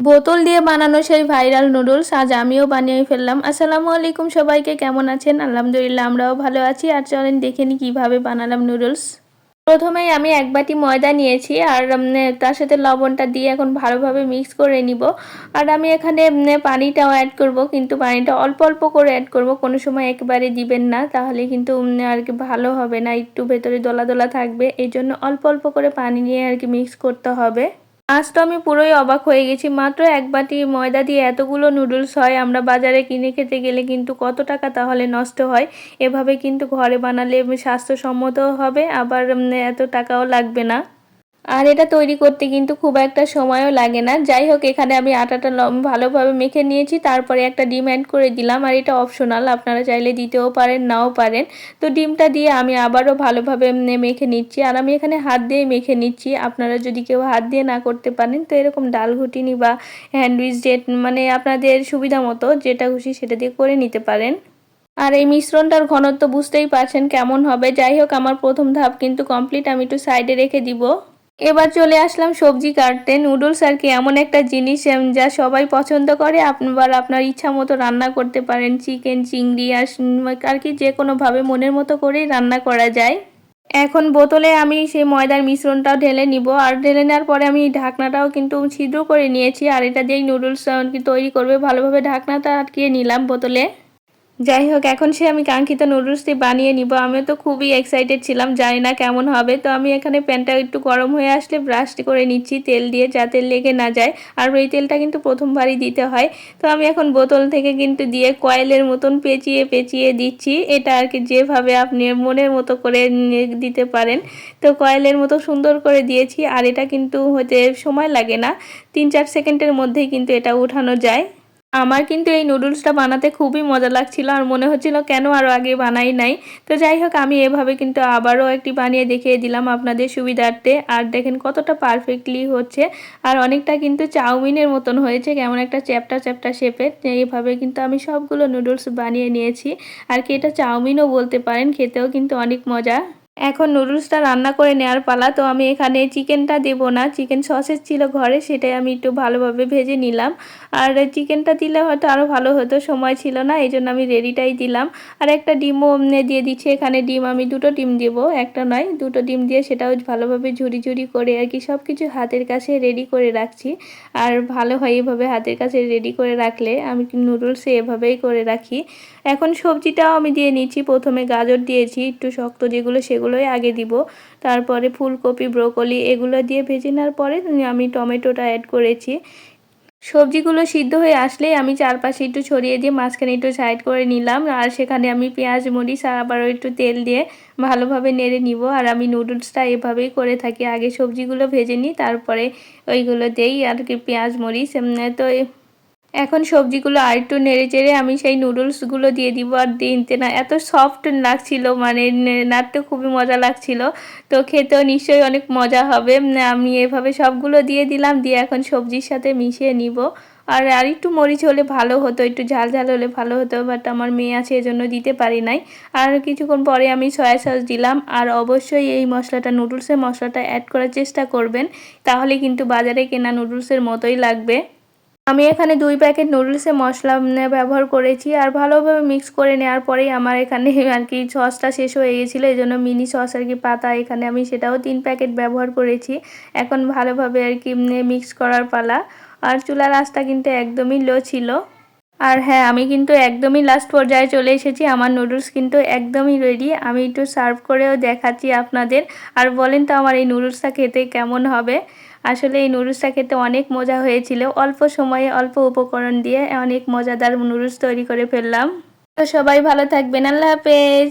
বোতল দিয়ে বানানো সেই ভাইরাল নুডলস আজ আমিও বানিয়ে ফেললাম। আসসালামু আলাইকুম সবাইকে, কেমন আছেন? আলহামদুলিল্লাহ, আমরাও ভালো আছি। আর চলেন দেখে নিই কীভাবে বানালাম নুডলস। প্রথমেই আমি এক বাটি ময়দা নিয়েছি আর তার সাথে লবণটা দিয়ে এখন ভালোভাবে মিক্স করে নিব। আর আমি এখানে পানিটাও অ্যাড করব, কিন্তু পানিটা অল্প অল্প করে অ্যাড করব। কোনো সময় একবারে দিবেন না, তাহলে কিন্তু আর কি ভালো হবে না। একটু ভেতরে দোলা দোলা থাকবে এই জন্য অল্প অল্প করে পানি নিয়ে আর কি মিক্স করতে হবে। আজ তো আমি পুরোই অবাক হয়ে গেছি। মাত্র এক বাটি ময়দা দিয়ে এতগুলো নুডলস হয়, আমরা বাজারে কিনে খেতে গেলে কিন্তু কত টাকা তাহলে নষ্ট হয়? এভাবে কিন্তু ঘরে বানালে স্বাস্থ্যসম্মতও হবে, আবার এত টাকাও লাগবে না। আর এটা তৈরি করতে কিন্তু খুব একটা সময়ও লাগে না। যাই হোক, এখানে আমি আটাটা ভালোভাবে মেখে নিয়েছি, তারপরে একটা ডিম অ্যাড করে দিলাম, আর এটা অপশনাল আপনারা চাইলে দিতেও পারেন, নাও পারেন। তো ডিমটা দিয়ে আমি আবারও ভালোভাবে মেখে নিচ্ছি, আর আমি এখানে হাত দিয়ে মেখে নিচ্ছি। আপনারা যদি কেউ হাত দিয়ে না করতে পারেন, তো এরকম ডাল ঘুটিনি বা হ্যান্ডউইচ জেট মানে আপনাদের সুবিধা মতো যেটা খুশি সেটা দিয়ে করে নিতে পারেন। আর এই মিশ্রণটার ঘনত্ব বুঝতেই পারছেন কেমন হবে। যাই হোক, আমার প্রথম ধাপ কিন্তু কমপ্লিট আমি একটু সাইডে রেখে দিব। এবার চলে আসলাম সবজি কাটতে। নুডলস আর কি এমন একটা জিনিস যা সবাই পছন্দ করে। আপনার আপনার ইচ্ছা মতো রান্না করতে পারেন। চিকেন চিংড়ি আর কি যে কোনোভাবে মনের মতো করেই রান্না করা যায়। এখন বোতলে আমি সেই ময়দার মিশ্রণটাও ঢেলে নিব। আর ঢেলে নেওয়ার পরে আমি ঢাকনাটাও কিন্তু ছিদ্র করে নিয়েছি। আর এটা দিয়েই নুডলস তৈরি করবে। ভালোভাবে ঢাকনাটা আটকিয়ে নিলাম বোতলে। যাই হোক এখন সে আমি কাঙ্ক্ষিত নুডলসটি বানিয়ে নিব। আমি তো খুবই এক্সাইটেড ছিলাম, জানি না কেমন হবে। তো আমি এখানে প্যানটা একটু গরম হয়ে আসলে ব্রাশটি করে নিচ্ছি, তেল দিয়ে যাতে লেগে না যায়। আর ওই তেলটা কিন্তু প্রথমবারই দিতে হয়। তো আমি এখন বোতল থেকে কিন্তু দিয়ে কয়েলের মতন পেঁচিয়ে পেঁচিয়ে দিচ্ছি। এটা আর কি যেভাবে আপনি মনের মতো করে দিতে পারেন। তো কয়েলের মতো সুন্দর করে দিয়েছি, আর এটা কিন্তু হতে সময় লাগে না। তিন চার সেকেন্ডের মধ্যেই কিন্তু এটা উঠানো যায়। আমার কিন্তু এই নুডলসটা বানাতে খুবই মজা লাগছিল আর মনে হচ্ছিল কেন আরও আগে বানাই নাই। তো যাই হোক, আমি এভাবে কিন্তু আবারও একটি বানিয়ে দেখিয়ে দিলাম আপনাদের সুবিধার্থে। আর দেখেন কতটা পারফেক্টলি হচ্ছে। আর অনেকটা কিন্তু চাউমিনের মতন হয়েছে, কেমন একটা চ্যাপটা চ্যাপটা শেপের এইভাবে কিন্তু আমি সবগুলো নুডলস বানিয়ে নিয়েছি। আর কি এটা চাউমিনও বলতে পারেন, খেতেও কিন্তু অনেক মজা। এখন নুডলসটা রান্না করে নেওয়ার পালা, তো আমি এখানে চিকেনটা দেব না। চিকেন সসেস ছিল ঘরে, সেটাই আমি একটু ভালোভাবে ভেজে নিলাম। আর চিকেনটা দিলে হয়তো আরও ভালো হতো, সময় ছিল না এই জন্য আমি রেডিটাই দিলাম। আর একটা ডিমও দিয়ে দিচ্ছি, এখানে ডিম আমি দুটো ডিম দেবো, একটা নয়, দুটো ডিম দিয়ে সেটাও ভালোভাবে ঝুড়ি ঝুড়ি করে আর কি সব কিছু হাতের কাছে রেডি করে রাখছি। আর ভালো হয় এভাবে হাতের কাছে রেডি করে রাখলে, আমি নুডলসে এভাবেই করে রাখি। এখন সবজিটাও আমি দিয়ে নিচ্ছি, প্রথমে গাজর দিয়েছি, একটু শক্ত যেগুলো সেগুলোই আগে দিব। তারপরে ফুলকপি, ব্রোকলি এগুলো দিয়ে ভেজে নেওয়ার পরে আমি টমেটোটা অ্যাড করেছি। সবজিগুলো সিদ্ধ হয়ে আসলেই আমি চারপাশে একটু ছড়িয়ে দিয়ে মাঝখানে একটু সাইড করে নিলাম। আর সেখানে আমি পেঁয়াজ, মরিচ আর আবারও একটু তেল দিয়ে ভালোভাবে নেড়ে নিব। আর আমি নুডলসটা এভাবেই করে থাকি। আগে সবজিগুলো ভেজে নিই, তারপরে ওইগুলো দেই। আর কি পেঁয়াজ, মরিচ তো এখন সবজিগুলো আর একটু নেড়ে চেড়ে আমি সেই নুডলসগুলো দিয়ে দিব আর দিনতে না, এত সফট লাগছিল মানে নাড়তে খুবই মজা লাগছিল। তো খেতেও নিশ্চয়ই অনেক মজা হবে। আমি এভাবে সবগুলো দিয়ে দিলাম, দিয়ে এখন সবজির সাথে মিশিয়ে নিব। আর আর একটু মরিচ হলে ভালো হতো, একটু ঝাল ঝাল হলে ভালো হতো বাট আমার মেয়ে আছে, এজন্য দিতে পারি নাই। আর কিছুক্ষণ পরে আমি সয়া সস দিলাম, আর অবশ্যই এই মশলাটা নুডলসের মশলাটা অ্যাড করার চেষ্টা করবেন, তাহলে কিন্তু বাজারে কেনা নুডলসের মতোই লাগবে। আমি এখানে দুই প্যাকেট নুডলসের মশলা ব্যবহার করেছি আর ভালোভাবে মিক্স করে নেওয়ার পরেই আমার এখানে আর কি সসটা শেষ হয়ে গেছিল, এই জন্য মিনি সস আর কি পাতা এখানে আমি সেটাও তিন প্যাকেট ব্যবহার করেছি। এখন ভালোভাবে আর কি মিক্স করার পালা। আর চুলার আঁচটা কিন্তু একদমই লো ছিল। আর হ্যাঁ আমি কিন্তু একদমই লাস্ট পর্যায়ে চলে এসেছি। আমার নুডলস কিন্তু একদমই রেডি আমি একটু সার্ভ করেও দেখাচ্ছি আপনাদের। আর বলেন তো আমার এই নুডলসটা খেতে কেমন হবে? আসলে এই নুডলসটা খেতে অনেক মজা হয়েছিল। অল্প সময়ে অল্প উপকরণ দিয়ে অনেক মজাদার নুডলস তৈরি করে ফেললাম। তো সবাই ভালো থাকবেন। আল্লাহ হাফেজ।